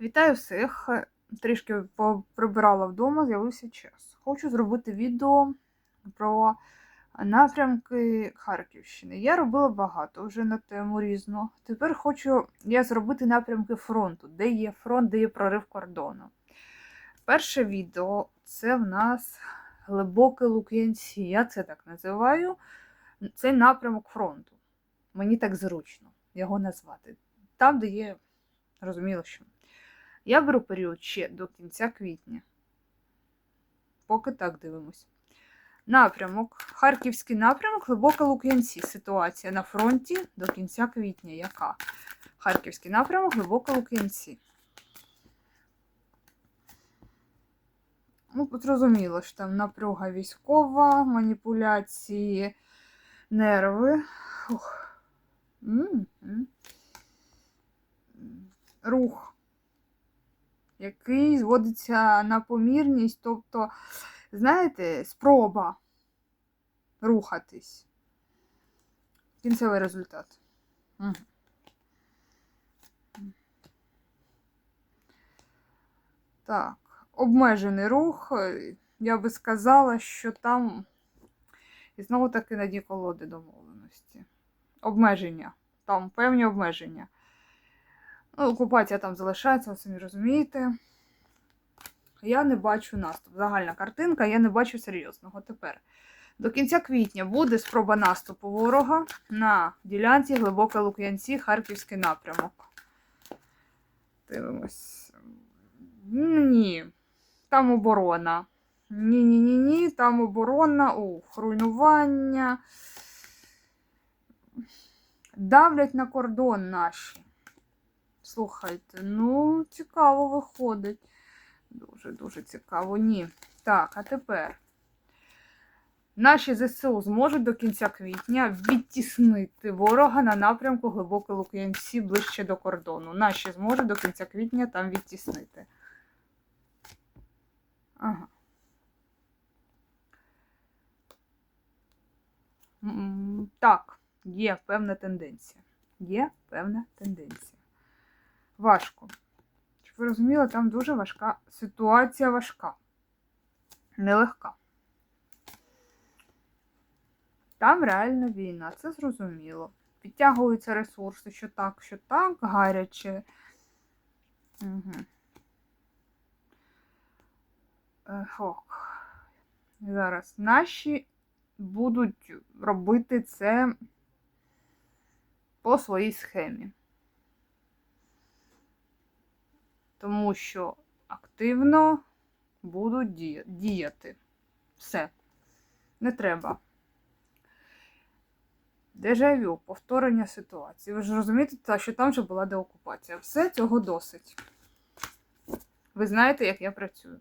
Вітаю всіх! Трішки прибирала вдома, з'явився час. Хочу зробити відео про напрямки Харківщини. Я робила багато вже на тему різну. Тепер хочу я зробити напрямки фронту, де є фронт, де є прорив кордону. Перше відео це в нас глибоке Лук'янці. Я це так називаю. Це напрямок фронту. Мені так зручно його назвати. Там, де є, розуміло, що. Я беру період ще до кінця квітня. Поки так дивимось. Напрямок. Харківський напрямок, глибоке Лук'янці. Ситуація на фронті до кінця квітня. Яка? Харківський напрямок, глибоке Лук'янці. Ну, зрозуміло, що там напруга військова, маніпуляції, нерви. Ух. М -м. Рух який зводиться на помірність, тобто, знаєте, спроба рухатись. Кінцевий результат. Так, обмежений рух. Я би сказала, що там і знову таки на дні колоди домовленості. Обмеження. Там певні обмеження. Окупація там залишається, ви самі розумієте. Я не бачу наступ. Загальна картинка, я не бачу серйозного. Тепер. До кінця квітня буде спроба наступу ворога на ділянці Глибоке Лук'янці, Харківський напрямок. Дивимось. Ні. Там оборона. Ні-ні-ні, ні там оборона. Ух, руйнування. Давлять на кордон наші. Слухайте, ну, цікаво виходить. Дуже-дуже цікаво. Ні. Так, а тепер наші ЗСУ зможуть до кінця квітня відтіснити ворога на напрямку Глибоке Лук'янці ближче до кордону. Наші зможуть до кінця квітня там відтіснити. Ага. Так, є певна тенденція. Є певна тенденція важко. Щоб ви розуміли, там дуже важка ситуація важка. Нелегка. Там реально війна, це зрозуміло. Підтягуються ресурси, що так, що так, гаряче. Угу. Ок. Зараз наші будуть робити це по своїй схемі. Тому що активно буду діяти. Все. Не треба. Дежавю, повторення ситуації. Ви ж розумієте, що там вже була деокупація. Все цього досить. Ви знаєте, як я працюю.